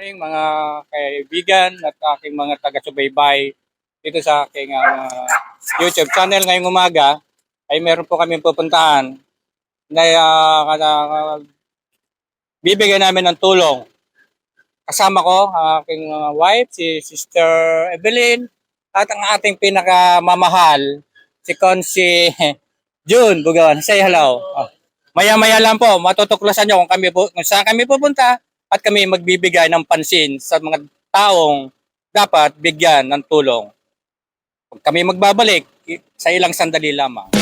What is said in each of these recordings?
morning mga kaibigan at aking mga taga-subaybay dito sa aking ah, YouTube channel ngayong umaga ay meron po kami pupuntahan na ah, kada- bibigyan namin ng tulong. Kasama ko ang aking ah, wife, si Sister Evelyn at ang ating pinakamamahal si Consi June Bugawan. Say hello. Oh. Maya-maya lang po, matutuklasan nyo kung, kami po, kung saan kami pupunta at kami magbibigay ng pansin sa mga taong dapat bigyan ng tulong. Pag kami magbabalik, sa ilang sandali lamang.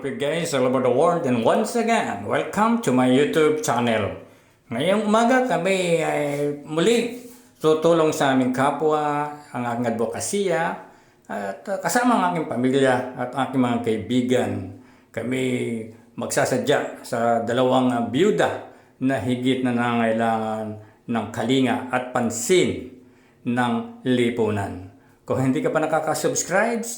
Of you guys all over the world and once again, welcome to my YouTube channel. Ngayong umaga kami ay muli tutulong sa aming kapwa, ang aking advokasya, at kasama ang aking pamilya at aking mga kaibigan. Kami magsasadya sa dalawang byuda na higit na nangangailangan ng kalinga at pansin ng lipunan. Kung hindi ka pa nakaka-subscribe,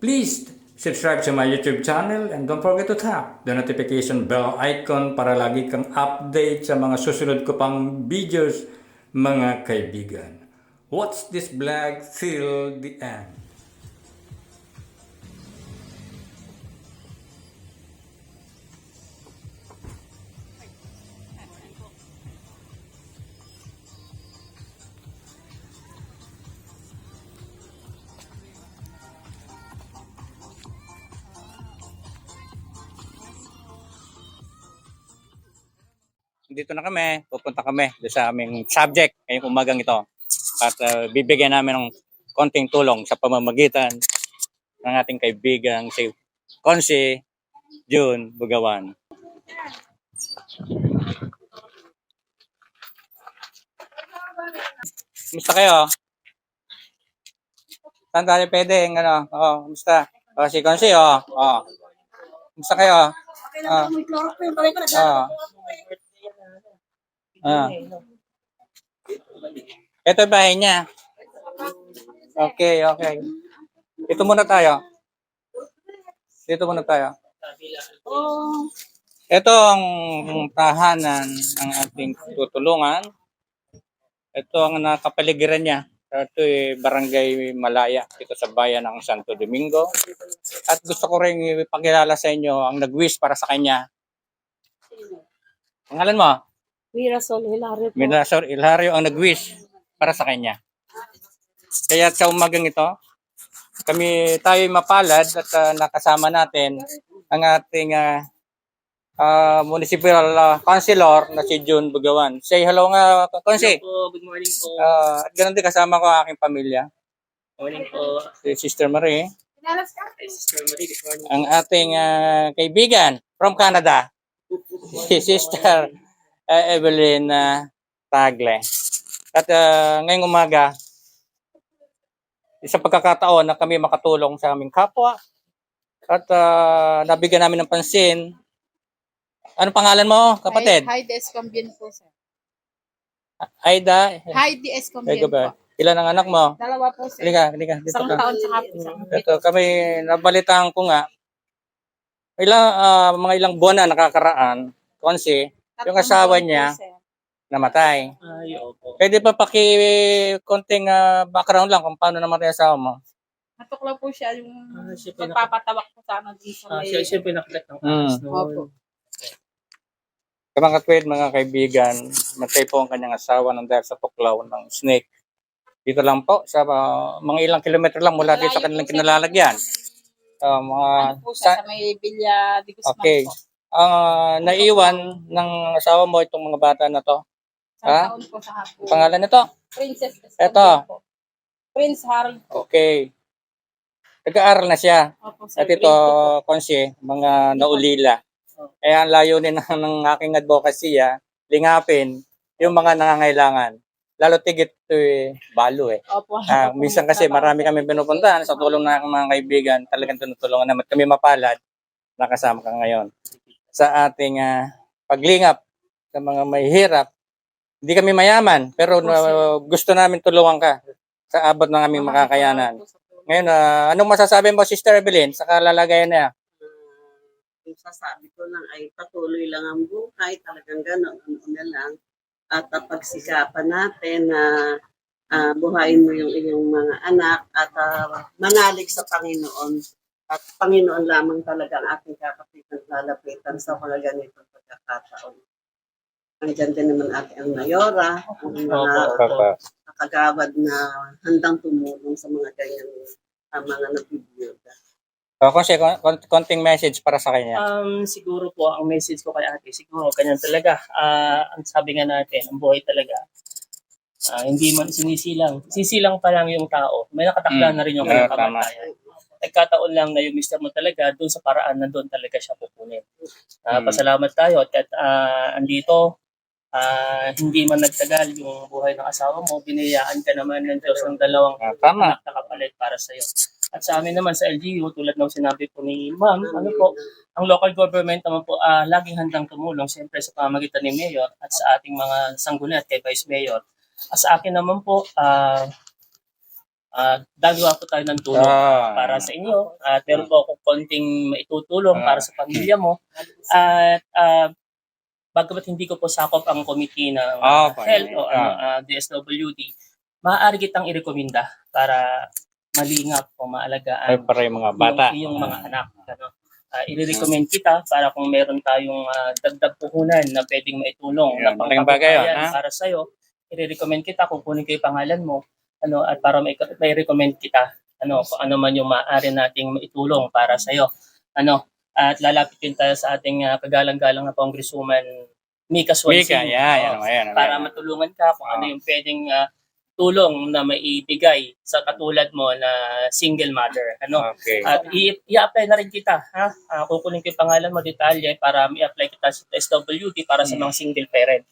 please subscribe to my YouTube channel and don't forget to tap the notification bell icon para lagi kang update sa mga susunod ko pang videos, mga kaibigan. Watch this vlog till the end. Dito na kami, pupunta kami doon sa aming subject ngayong umagang ito. At uh, bibigyan namin ng konting tulong sa pamamagitan ng ating kaibigang si Konsi June Bugawan. Kumusta kayo? Saan tayo pwede? Ano? Oh, kumusta? Oh, si Konsi, oh. oh. Kumusta kayo? Ah. Ah. Ah. Ito yung bahay niya. Okay, okay. Dito muna tayo. Dito muna tayo. Ito ang tahanan ng ating tutulungan. Ito ang nakapaligiran niya. Ito ay Barangay Malaya dito sa bayan ng Santo Domingo. At gusto ko rin ipakilala sa inyo ang nag-wish para sa kanya. Pangalan mo? Mirasol Hilario po. Minasor Ilario ang nag-wish para sa kanya. Kaya sa umagang ito, kami tayo mapalad at ah, nakasama natin ang ating ah, ah, municipal ah, councilor na si June Bugawan. Say hello nga, Konsi. po, good morning po. Ah, at ganun din kasama ko ang aking pamilya, Morning po. si Sister Marie, Hey, Sister Marie, good morning. ang ating ah, kaibigan from Canada, si Sister ah, Evelyn ah, Tagle. At ah, ngayong umaga, isang pagkakataon na kami makatulong sa aming kapwa at ah, nabigyan namin ng pansin. Ano pangalan mo, kapatid? Heidi Escambien po, sir. Aida? Heidi ba? po. Ilan ang anak mo? Dalawa po, sir. Halika, halika. Dito Isang ka. taon sa hapon. Ito, kami, nabalitaan ko nga, ilang, ah, mga ilang buwan na nakakaraan, konsi, yung asawa niya, namatay. Ay, opo. Pwede pa paki konting ah, background lang kung paano namatay ang asawa mo. Natuklaw po siya yung Ah, siya pinaka- magpapatawak po sana din sa Ah, siya, siya pinakalat ng Mm. Opo. Mga katwid, mga kaibigan, matay po ang kanyang asawa ng dahil sa tuklaw ng snake. Dito lang po, sa ah, mga ilang kilometro lang mula dito sa kanilang kinalalagyan. Ah, mga, Ano po siya sa may Villa de Guzman Okay. po. Ah, naiwan ng asawa mo itong mga bata na to. Ha? taon po sa hapon. Pangalan nito? Princess Escambien Eto. po. Prince Harry. Okay. Nag-aaral na siya. Opo, sir. At ito, konsi, mga naulila. Kaya ang layunin ng, ng aking advokasya, lingapin yung mga nangangailangan. Lalo tigit to eh, balo eh. Opo. Ah, minsan kasi marami kami pinupuntahan sa tulong ng aking mga kaibigan, talagang tinutulungan naman kami mapalad nakasama ka ngayon sa ating ah, paglingap sa mga mahihirap. Hindi kami mayaman, pero na- gusto namin tulungan ka sa abot ng aming makakayanan. Ngayon, ah, anong masasabi mo, Sister Evelyn, sa kalalagayan niya? yung sasabi ko lang ay patuloy lang ang buhay, talagang gano'n, ano na lang. At uh, pagsikapan natin na ah, buhayin mo yung iyong mga anak at ah, manalig sa Panginoon. At Panginoon lamang talaga ang ating kakapitan lalapitan sa mga ganitong pagkakataon. Nandiyan din naman ating ang Mayora, ang mga kagawad na handang tumulong sa mga ganyan ah, mga nabibiyuda. O, kasi kon- kon- konting message para sa kanya. Um, siguro po, ang message ko kay ate, siguro, ganyan talaga. Ah, ang sabi nga natin, ang buhay talaga, ah, hindi man sinisilang. Sisilang pa lang yung tao. May nakatakda Mm. na rin yung Yeah, kanyang kamatayan. Nagkataon lang na yung mister mo talaga, doon sa paraan na doon talaga siya pupunin. Ah, Mm. Pasalamat tayo at ah, andito, ah, hindi man nagtagal yung buhay ng asawa mo, binayaan ka naman ng Diyos ng dalawang Ah, tama. anak na kapalit para sa iyo. At sa amin naman sa LGU, tulad ng sinabi po ni Ma'am, ano po, ang local government naman po ah, laging handang tumulong siyempre sa pamamagitan ni Mayor at sa ating mga sangguniat kay Vice Mayor. At sa akin naman po, ah ah, dagawa po tayo ng tulong Ah. para sa inyo. At meron po akong konting maitutulong Ah. para sa pamilya mo. At uh, bagamat hindi ko po sakop ang committee ng Ah, uh, health o ano, Ah. ah, DSWD, maaari kitang irekomenda para malingap o Ay, maalagaan para yung mga bata. yung, iyong mga anak. Ano. Uh, i-recommend kita para kung meron tayong ah, dagdag puhunan na pwedeng maitulong na yun, pangkabuhayan ha? para sa'yo, i-recommend kita kung kunin ko yung pangalan mo ano at para may, may recommend kita ano kung ano man yung maaari nating maitulong para sa iyo ano at lalapit din tayo sa ating ah, kagalang-galang na congresswoman Mika Swansea Mika, yan, Oo, yan, yan. para matulungan ka kung ano Oo. yung pwedeng ah, tulong na maibigay sa katulad mo na single mother ano Okay. at i- i-apply na rin kita, ha? Uh, kukunin ko yung pangalan mo, detalye, para i-apply kita sa SWD para sa mga single parent.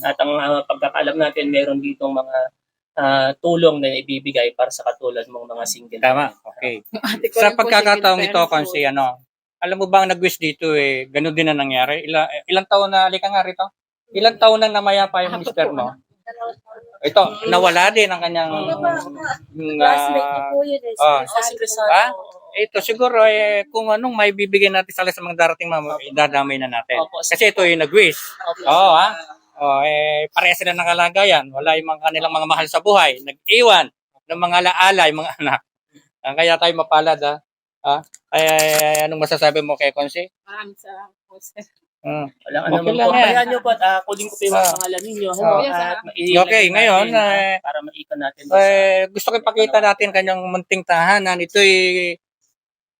At ang uh, pagkakalam natin, meron ditong mga ah, tulong na ibibigay para sa katulad mong mga single Tama. Okay. Sa pagkakataong ito, kasi ano, alam mo ba ang nag-wish dito eh, ganun din na nangyari? Ila, ilang taon na, alika nga rito? Ilang taon na namaya pa yung mister mo? Ito, nawala din ang kanyang yung, ah, ah, Oh, Ah? ito siguro eh kung anong may bibigyan natin sa sa mga darating mga idadamay na natin. Kasi ito yung nag-wish. Oo, ha? Oh, eh, pareha sila ng kalagayan. Wala yung mga kanilang mga mahal sa buhay. Nag-iwan ng mga alaala yung mga anak. Ah, kaya tayo mapalad, ha? Ha? Ay, ay, ay, anong masasabi mo kay Konsi? Maraming salamat po, sir. Walang Okay ano okay lang po. yan. Bayaan nyo po at uh, kunin ko po yung mga Ah. pangalan ninyo. Ah. Ano, Yes, at ah. mailagay Okay, natin, ngayon, ah, eh, para maikon natin. doon sa- Eh, gusto ko ipakita natin kanyang munting tahanan. Ito'y,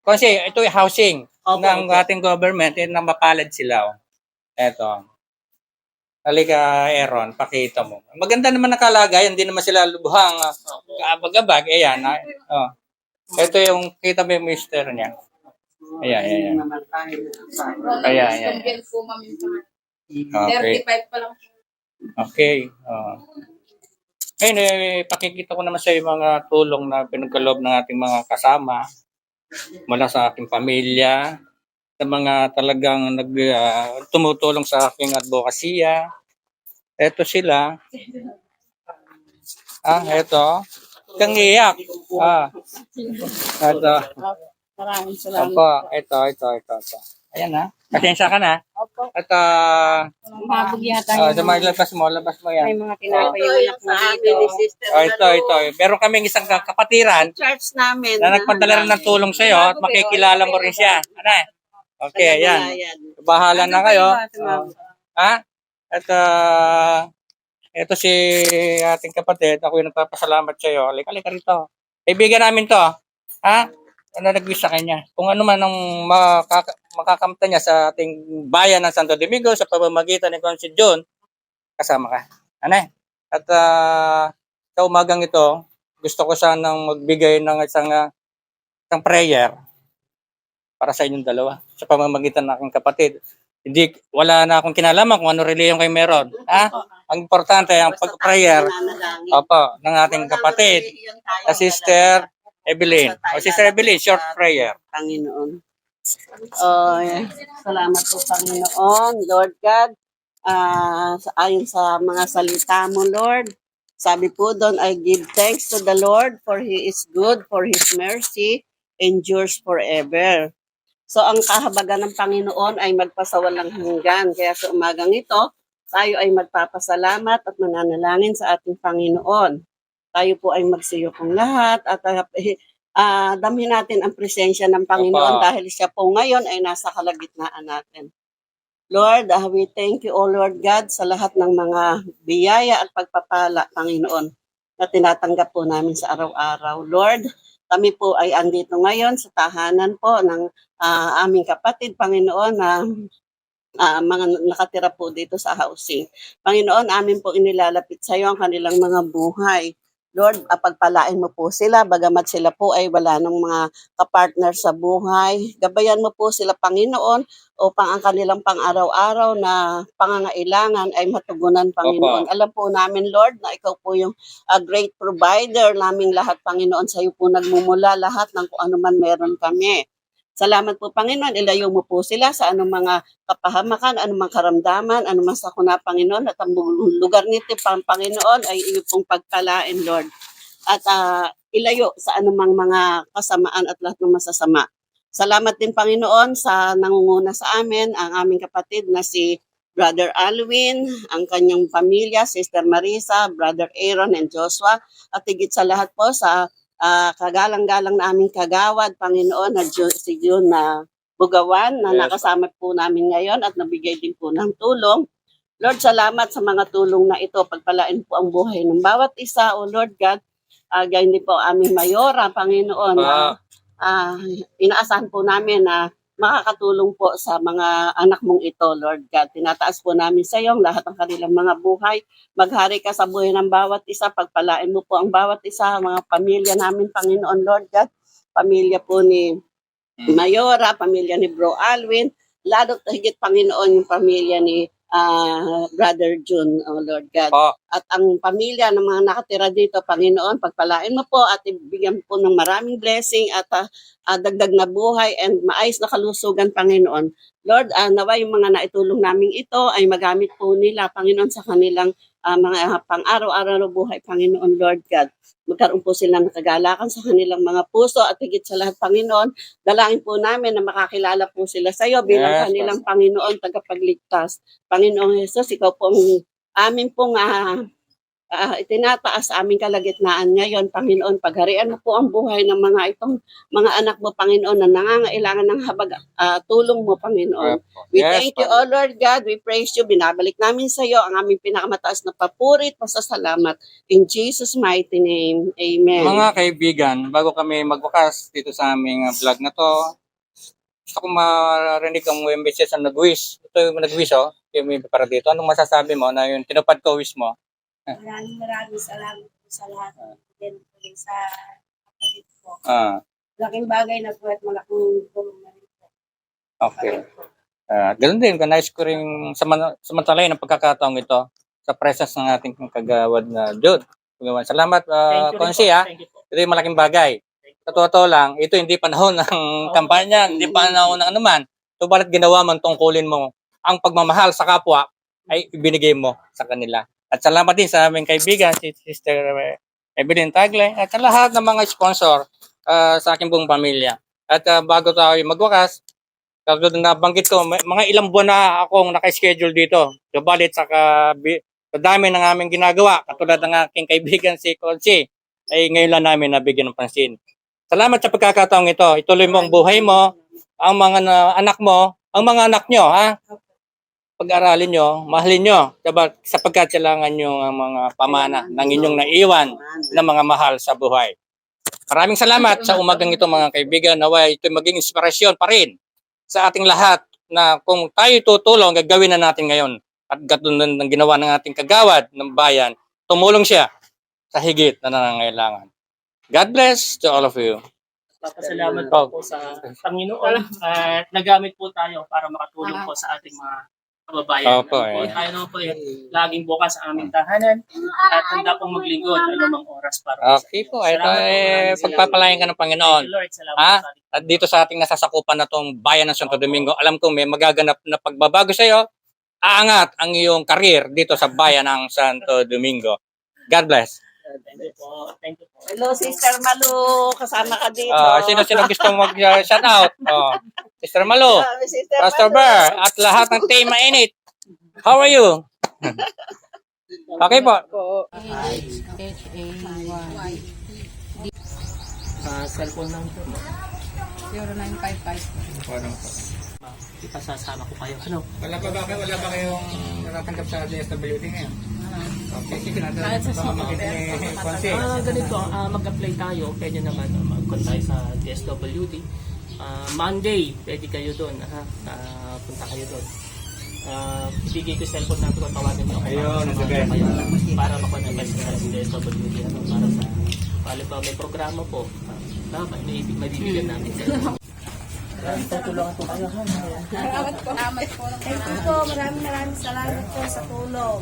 kasi ito'y housing Opo, ng opo. ating government eh, na mapalad sila. Oh. Eto. Halika, Aaron, pakita mo. Maganda naman ang kalagayan, hindi naman sila lubhang uh, kaabag-abag. Ayan, ah, oh. Ito yung, kita mo yung mister niya. Ayan, ayan, ayan. Ayan, ayan. Okay. 35 pa lang. Okay. Oh. Ngayon, eh, pakikita ko naman sa yung mga tulong na pinagkaloob ng ating mga kasama mula sa aking pamilya, sa mga talagang nag, ah, tumutulong sa aking advokasya. Eto sila. Ah, eto. Kang iyak. Ah. Eto. Maraming salamat. Opo, ito, ito, ito, ito. Ayan na. Pasensya ka na. Opo. At uh, Mabog yata uh, yung sa labas mo, labas mo may yan. mga Ito tinapay yung yung anak mo dito. Oh, ito, ito. Meron kaming isang kapatiran Church namin. na nagpadala rin ng tulong sa iyo at makikilala mo rin siya. Ano? Okay, ayan. Bahala na kayo. Oh. Ha? At uh, ito si ating kapatid. Ako yung nagpapasalamat sa iyo. Halika, halika rito. Kaibigan namin to. Ha? Ano nag-wish sa kanya? Kung ano man ang makaka- makakamta niya sa ating bayan ng Santo Domingo sa pamamagitan ni Consul John, kasama ka. Ano? At uh, sa umagang ito, gusto ko sanang magbigay ng isang, ah, isang prayer para sa inyong dalawa sa pamamagitan ng aking kapatid. Hindi, wala na akong kinalaman kung ano reliyon kayo meron. Ha? Ang importante, ang pag-prayer, opo, ng ating kapatid, sa Sister Evelyn. O Sister Evelyn, short prayer. Panginoon. Oh. Salamat po, Panginoon, Lord God. sa- ayon sa mga salita mo, Lord. Sabi po doon, I give thanks to the Lord for He is good, for His mercy endures forever. So ang kahabagan ng Panginoon ay magpasawalang hanggan. Kaya sa umagang ito, tayo ay magpapasalamat at mananalangin sa ating Panginoon. Tayo po ay magsiyokong lahat at uh, damhin natin ang presensya ng Panginoon Opo. dahil siya po ngayon ay nasa kalagitnaan natin. Lord, ah, we thank you, O Lord God, sa lahat ng mga biyaya at pagpapala, Panginoon, na tinatanggap po namin sa araw-araw. Lord, kami po ay andito ngayon sa tahanan po ng ah, aming kapatid, Panginoon, na ah, mga nakatira po dito sa housing. Panginoon, amin po inilalapit sa iyo ang kanilang mga buhay. Lord, pagpalain mo po sila, bagamat sila po ay wala ng mga kapartner sa buhay. Gabayan mo po sila, Panginoon, upang ang kanilang pang-araw-araw na pangangailangan ay matugunan, Panginoon. Alam po namin, Lord, na ikaw po yung a great provider naming lahat, Panginoon. Sa iyo po nagmumula lahat ng kung ano man meron kami. Salamat po, Panginoon. Ilayo mo po sila sa anong mga kapahamakan, anumang karamdaman, anumang sakuna, Panginoon. At ang lugar nito, Pang- Panginoon, ay iyo pong pagpalain, Lord. At ah, ilayo sa anumang mga kasamaan at lahat ng masasama. Salamat din, Panginoon, sa nangunguna sa amin, ang aming kapatid na si Brother Alwin, ang kanyang pamilya, Sister Marisa, Brother Aaron and Joshua, at higit sa lahat po sa ah, kagalang-galang na aming kagawad, Panginoon, na Ju- si June na Bugawan, na Yes. nakasama po namin ngayon at nabigay din po ng tulong. Lord, salamat sa mga tulong na ito. Pagpalain po ang buhay ng bawat isa, O Lord God. Uh, gayon din po aming mayora, Panginoon. ah, inaasahan po namin na makakatulong po sa mga anak mong ito, Lord God. Tinataas po namin sa iyo ang lahat ng kanilang mga buhay. Maghari ka sa buhay ng bawat isa. Pagpalain mo po ang bawat isa, mga pamilya namin, Panginoon, Lord God. Pamilya po ni Mayora, pamilya ni Bro Alwin, lalo higit Panginoon yung pamilya ni ah, Brother June, oh Lord God. Po. At ang pamilya ng mga nakatira dito, Panginoon, pagpalain mo po at ibigyan po ng maraming blessing at ah, ah, dagdag na buhay and maayos na kalusugan, Panginoon. Lord, ah, nawa yung mga naitulong namin ito ay magamit po nila, Panginoon, sa kanilang ah, mga pang-araw-araw na buhay, Panginoon, Lord God. Magkaroon po sila ng kagalakan sa kanilang mga puso at higit sa lahat, Panginoon, dalangin po namin na makakilala po sila sa iyo bilang Yes, kanilang Panginoon, tagapagligtas. Panginoong Jesus, ikaw po ang amin pong ah, ah, itinataas aming kalagitnaan ngayon, Panginoon. Pagharian mo po ang buhay ng mga itong mga anak mo, Panginoon, na nangangailangan ng habag ah, tulong mo, Panginoon. We Yes, thank you, Panginoon. oh Lord God. We praise you. Binabalik namin sa iyo ang aming pinakamataas na papurit, pasasalamat. In Jesus' mighty name, Amen. Mga kaibigan, bago kami magwakas dito sa aming uh, vlog na to, gusto ko marinig ang message na nag-wish. Ito yung nag-wish, oh. Yung para dito. Anong masasabi mo na yung tinupad ko wish mo? Maraming maraming salamat po sa lahat. Din po rin sa kapatid ko. Ah, Laking bagay na po at malaking tulong na rin po. okay. Ah, ganun din, kanais ko rin saman, samantalayin ang pagkakataong ito sa presence ng ating kagawad na Jude. Kagawad. Salamat, uh, po. Konsi, ha. Thank you po. Ito yung malaking bagay. Sa totoo lang, ito hindi panahon ng kampanya, hindi panahon ng anuman. Subalit ginawa mo, tungkulin mo ang pagmamahal sa kapwa ay ibinigay mo sa kanila. At salamat din sa aming kaibigan, si Sister Evelyn Tagle, at sa lahat ng mga sponsor ah, sa aking buong pamilya. At ah, bago tayo magwakas, katulad ng nabanggit ko, may- mga ilang buwan na akong naka-schedule dito. Subalit sa, kabi- sa dami ng aming ginagawa, katulad ng aking kaibigan si Consi, ay ngayon lang namin nabigyan ng pansin. Salamat sa pagkakataong ito. Ituloy mo ang buhay mo, ang mga na- anak mo, ang mga anak nyo, ha? Pag-aralin nyo, mahalin nyo, Saba- sapagkat kailangan nyo ang mga pamana ng inyong naiwan na mga mahal sa buhay. Maraming salamat sa umagang ito mga kaibigan. Naway ito maging inspirasyon pa rin sa ating lahat na kung tayo tutulong, gagawin na natin ngayon. At gatunan ng ginawa ng ating kagawad ng bayan, tumulong siya sa higit na nangangailangan. God bless to all of you. Papasalamat Oh. po sa Panginoon at nagamit po tayo para makatulong po sa ating mga kababayan. Opo, Ano po, eh. tayo naman po eh, laging bukas sa aming tahanan at handa pong maglingkod anumang oras para po sa Okay po, ito Salamat po, eh, maraming salamat. pagpapalayan ka ng Panginoon. Thank you, Lord. Salamat Ha? po sa At dito sa ating nasasakupan na tong bayan ng Santo Domingo, alam ko may magaganap na pagbabago sa iyo aangat ang iyong career dito sa bayan ng Santo Domingo. God bless. Thank you po. Thank you po. Hello, Sister Malu. Kasama ka dito. Ah, sino-sino gustong mag-shout out? Oh. Sister Malo, Ah, Sister Pastor Malu. Bar, at lahat ng team mainit. How are you? Okay po. Ah, cellphone number mo. 0955. Ipasasama ko kayo. Ano? Wala pa ba kayo, wala ba kayong natatanggap sa DSWD ngayon? Okay, sige natin. Kahit sa Kwanse. Ah, ganito, ah, mag-apply tayo. Pwede naman uh, mag-call tayo sa DSWD. Ah, Monday, pwede kayo doon. Ha? Ah, punta kayo doon. Ah, ibigay ko yung cellphone number ko, tawagan niyo ako. Ayun, Para sige. kayo, para makonect kayo sa DSWD. Ano, para sa, pala pa may programa po. Ah, may, may bibigyan namin kayo. Tutulungan po kayo. ha? Salamat po. Salamat po. Thank you po. Maraming maraming salamat po sa tulong.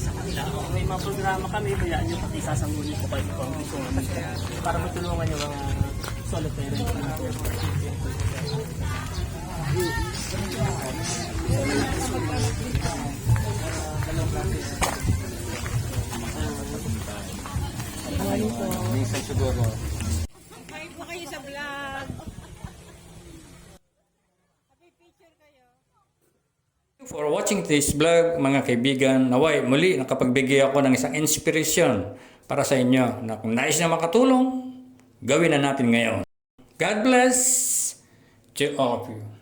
Sa kanila. O, may mga programa kami, bayaan nyo pati sasangguni po kayo kung gusto kasi para matulungan yung mga solo parent. Minsan siguro. For watching this vlog, mga kaibigan, naway muli nakapagbigay ako ng isang inspirasyon para sa inyo na kung nais na makatulong, gawin na natin ngayon. God bless to all of you.